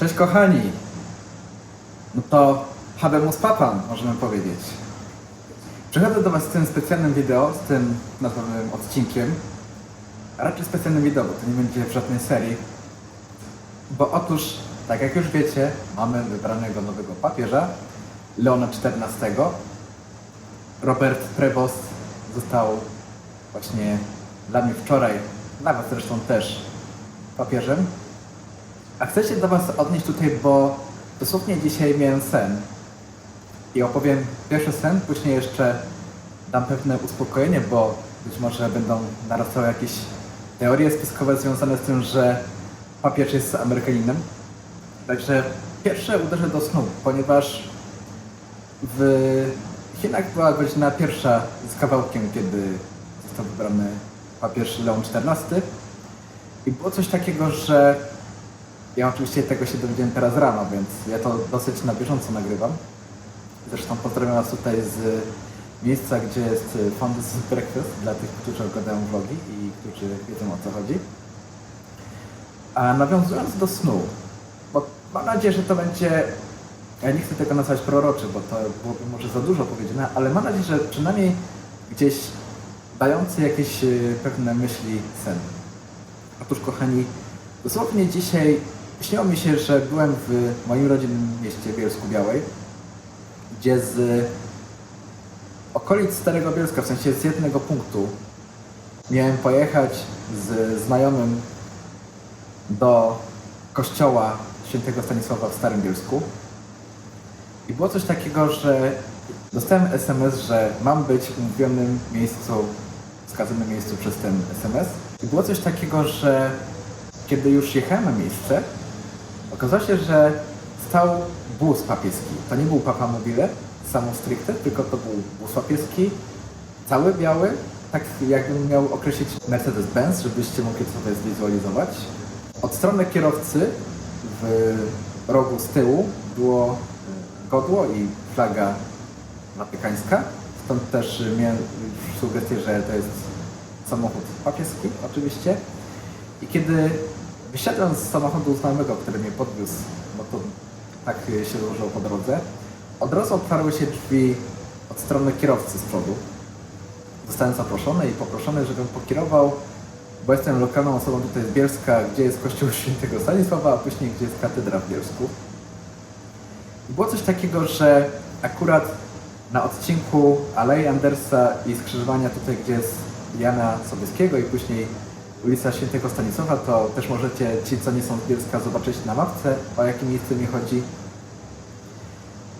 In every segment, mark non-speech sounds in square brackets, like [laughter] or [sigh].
Cześć kochani! No to habemus papam, możemy powiedzieć. Przychodzę do Was z tym specjalnym wideo, z tym nazwanym odcinkiem. A raczej specjalnym wideo, bo to nie będzie w żadnej serii. Bo otóż, tak jak już wiecie, mamy wybranego nowego papieża, Leona XIV. Robert Prevost został właśnie dla mnie wczoraj, dla Was zresztą też, papieżem. A chcę się do Was odnieść tutaj, bo dosłownie dzisiaj miałem sen. I opowiem pierwszy sen, później jeszcze dam pewne uspokojenie, bo być może będą narastały jakieś teorie spiskowe związane z tym, że papież jest Amerykaninem. Także pierwsze uderzę do snu, ponieważ w Chinach była godzina pierwsza z kawałkiem, kiedy został wybrany papież Leon XIV. I było coś takiego, że ja oczywiście tego się dowiedziałem teraz rano, więc ja to dosyć na bieżąco nagrywam. Zresztą pozdrawiam Was tutaj z miejsca, gdzie jest Founders Breakfast dla tych, którzy oglądają vlogi i którzy wiedzą o co chodzi. A nawiązując do snu, bo mam nadzieję, że to będzie, ja nie chcę tego nazwać proroczy, bo to byłoby może za dużo powiedziane, ale mam nadzieję, że przynajmniej gdzieś dający jakieś e, pewne myśli sen. Otóż kochani, dosłownie dzisiaj śniło mi się, że byłem w moim rodzinnym mieście Bielsku Białej, gdzie z okolic Starego Bielska, w sensie z jednego punktu, miałem pojechać z znajomym do kościoła świętego Stanisława w Starym Bielsku. I było coś takiego, że dostałem SMS, że mam być w umówionym miejscu, wskazanym miejscu przez ten SMS. I było coś takiego, że kiedy już jechałem na miejsce, okazało się, że stał bus papieski. To nie był Papa Mobile, samo stricte, tylko to był bus papieski, cały biały, tak jakbym miał określić Mercedes-Benz, żebyście mogli sobie zwizualizować. Od strony kierowcy w rogu z tyłu było godło i flaga watykańska. Stąd też miałem sugestię, że to jest samochód papieski oczywiście. I kiedy wysiadłem z samochodu znajomego, który mnie podwiózł, bo to tak się złożyło po drodze, od razu otwarły się drzwi od strony kierowcy z przodu. Zostałem zaproszony i poproszony, żebym pokierował, bo jestem lokalną osobą tutaj z Bielska, gdzie jest kościół świętego Stanisława, a później gdzie jest katedra w Bielsku. I było coś takiego, że akurat na odcinku Alei Andersa i skrzyżowania tutaj, gdzie jest Jana Sobieskiego i później ulica Świętego Stanisława, to też możecie, ci co nie są z Bielska, zobaczyć na mapce, o jakie miejsce mi chodzi.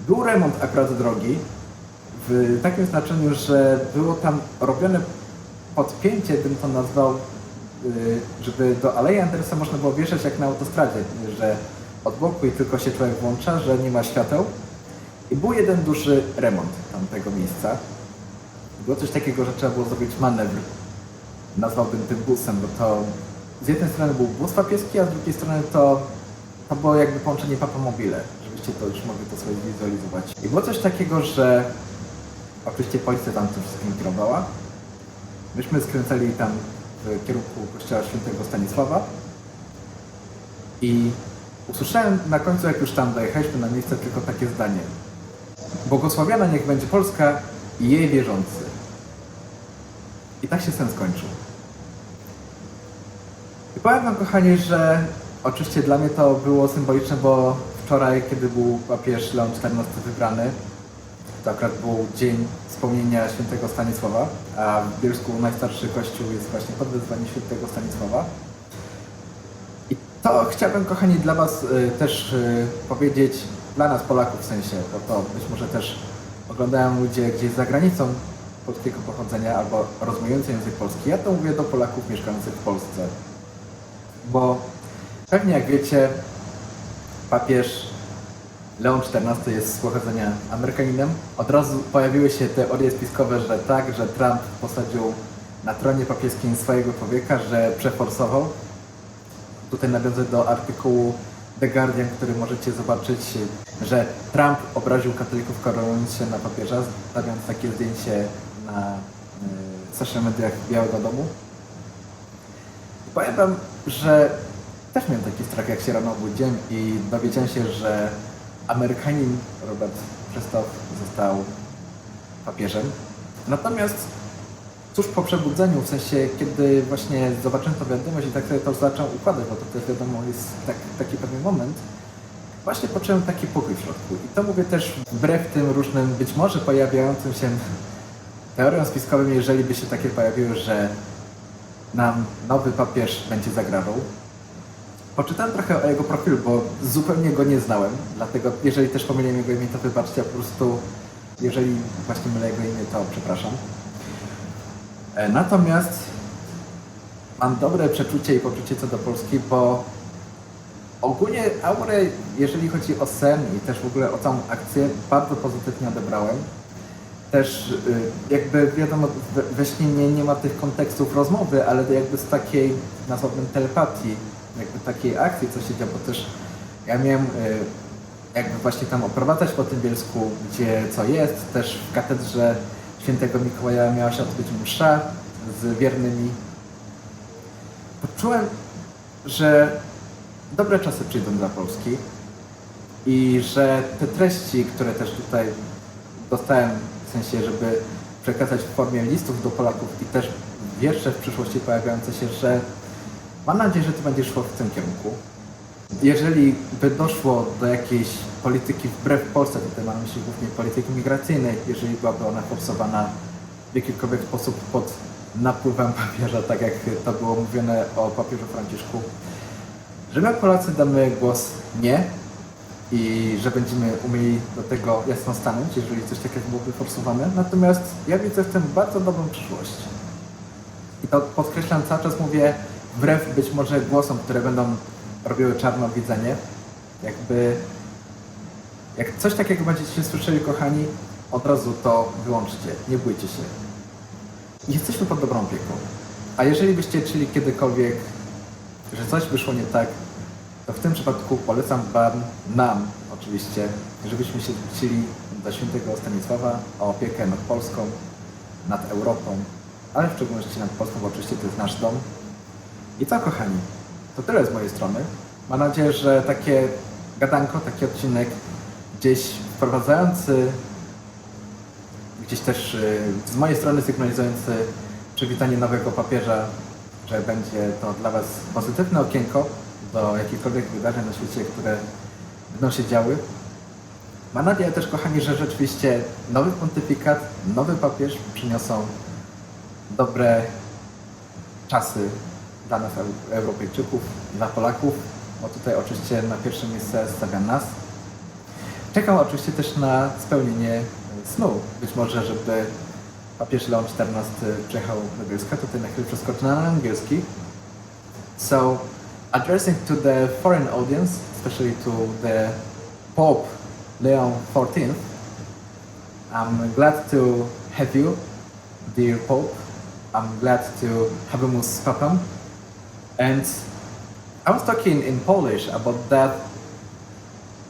Był remont akurat drogi, w takim znaczeniu, że było tam robione podpięcie, bym to nazwał, y, żeby do Alei Andersa można było wjeżdżać jak na autostradzie, że od boku i tylko się człowiek włącza, że nie ma świateł. I był jeden duży remont tamtego miejsca. Było coś takiego, że trzeba było zrobić manewr. Nazwałbym tym busem, bo to z jednej strony był bus papieski, a z drugiej strony to, to było jakby połączenie papamobile, żebyście to już mogli to sobie wizualizować. I było coś takiego, że oczywiście policja tam tym wszystkim kierowała. Myśmy skręcali tam w kierunku kościoła świętego Stanisława i usłyszałem na końcu, jak już tam dojechaliśmy na miejsce, tylko takie zdanie. Błogosławiona niech będzie Polska i jej wierzący. I tak się sen skończył. I powiem wam, kochani, że oczywiście dla mnie to było symboliczne, bo wczoraj, kiedy był papież Leon XIV wybrany, to akurat był dzień wspomnienia świętego Stanisława, a w Bielsku najstarszy kościół jest właśnie pod wezwaniem świętego Stanisława. I to chciałbym, kochani, dla Was y, też y, powiedzieć, dla nas Polaków w sensie, bo to być może też oglądają ludzie gdzieś za granicą polskiego pochodzenia albo rozumiejący język polski. Ja to mówię do Polaków mieszkających w Polsce, bo pewnie jak wiecie, papież Leon XIV jest z pochodzenia Amerykaninem. Od razu pojawiły się teorie spiskowe, że tak, że Trump posadził na tronie papieskim swojego człowieka, że przeforsował. Tutaj nawiązuję do artykułu The Guardian, który możecie zobaczyć, że Trump obraził katolików koronując się na papieża, stawiając takie zdjęcie na y, social mediach Białego Domu. I powiem wam, że też miałem taki strach, jak się rano obudziłem i dowiedziałem się, że Amerykanin Robert Christoph został papieżem. Natomiast tuż po przebudzeniu, w sensie kiedy właśnie zobaczyłem to wiadomość i tak sobie to zacząłem układać, bo to też wiadomo jest tak, taki pewien moment, właśnie poczułem taki pokój w środku. I to mówię też wbrew tym różnym, być może pojawiającym się [laughs] teoriom spiskowym, jeżeli by się takie pojawiły, że nam nowy papież będzie zagrażał. Poczytałem trochę o jego profilu, bo zupełnie go nie znałem, dlatego jeżeli też pomyliłem jego imię, to wybaczcie, po prostu jeżeli właśnie mylę jego imię, to przepraszam. E, Natomiast mam dobre przeczucie i poczucie co do Polski, bo ogólnie aurę, jeżeli chodzi o sen i też w ogóle o tą akcję, bardzo pozytywnie odebrałem. Też y, jakby wiadomo, we, śnie nie, nie ma tych kontekstów rozmowy, ale jakby z takiej, nazwałbym telepatii, jakby takiej akcji, co się dzieje, bo też ja miałem y, jakby właśnie tam oprowadzać po tym Bielsku, gdzie co jest. Też w katedrze świętego Mikołaja miała się odbyć msza z wiernymi. Poczułem, że dobre czasy przyjdą dla Polski i że te treści, które też tutaj dostałem, w sensie, żeby przekazać w formie listów do Polaków i też wiersze w przyszłości pojawiające się, że mam nadzieję, że to będzie szło w tym kierunku. Jeżeli by doszło do jakiejś polityki wbrew Polsce, tutaj mam na myśli głównie polityki migracyjnej, jeżeli byłaby ona forsowana w jakikolwiek sposób pod napływem papieża, tak jak to było mówione o papieżu Franciszku, że my Polacy damy głos nie i że będziemy umieli do tego jasno stanąć, jeżeli coś takiego byłoby forsowane. Natomiast ja widzę w tym bardzo dobrą przyszłość. I to podkreślam cały czas, mówię wbrew być może głosom, które będą robiły czarno widzenie. Jakby, jak coś takiego będziecie słyszeli, kochani, od razu to wyłączcie, nie bójcie się. Jesteśmy pod dobrą opieką. A jeżeli byście czuli kiedykolwiek, że coś wyszło nie tak, to w tym przypadku polecam Wam, nam oczywiście, żebyśmy się zwrócili do świętego Stanisława o opiekę nad Polską, nad Europą, ale w szczególności nad Polską, bo oczywiście to jest nasz dom. I co, kochani? To tyle z mojej strony. Mam nadzieję, że takie gadanko, taki odcinek gdzieś wprowadzający, gdzieś też y, z mojej strony sygnalizujący przywitanie nowego papieża, że będzie to dla Was pozytywne okienko do jakichkolwiek wydarzeń na świecie, które będą się działy. Mam nadzieję też, kochani, że rzeczywiście nowy pontyfikat, nowy papież przyniosą dobre czasy dla nas, Eu- Europejczyków, dla Polaków, bo tutaj oczywiście na pierwsze miejsce stawiam nas. Czekam oczywiście też na spełnienie snu. Być może, żeby papież Leon XIV przyjechał do Bielska. Tutaj na chwilę przeskoczę na angielski. So, addressing to the foreign audience, especially to the Pope Leon XIV, I'm glad to have you, dear Pope. I'm glad to Habemus Papam. And I was talking in Polish about that.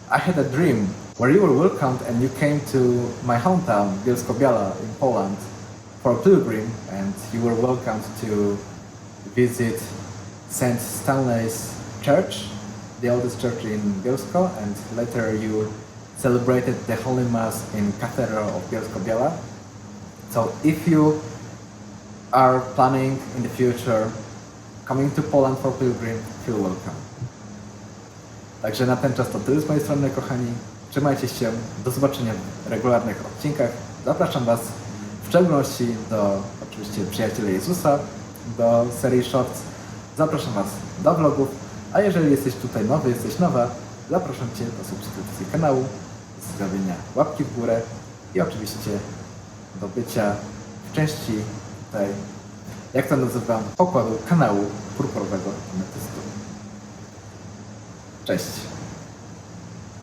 I had a dream where you were welcomed and you came to my hometown, Bielsko-Biała in Poland, for a pilgrim, and you were welcomed to visit St. Stanley's Church, the oldest church in Bielsko, and later you celebrated the Holy Mass in Cathedral of Bielsko-Biała. So if you are planning in the future coming to Poland for pilgrim, feel welcome. Także na ten czas to tyle z mojej strony, kochani. Trzymajcie się. Do zobaczenia w regularnych odcinkach. Zapraszam Was w szczególności do oczywiście Przyjaciela Jezusa, do serii Shorts. Zapraszam Was do vlogów. A jeżeli jesteś tutaj nowy, jesteś nowa, zapraszam Cię do subskrypcji kanału, zostawienia łapki w górę i oczywiście do bycia w części tutaj, jak to nazywam, pokładu kanału purpurowego ametystów. Cześć!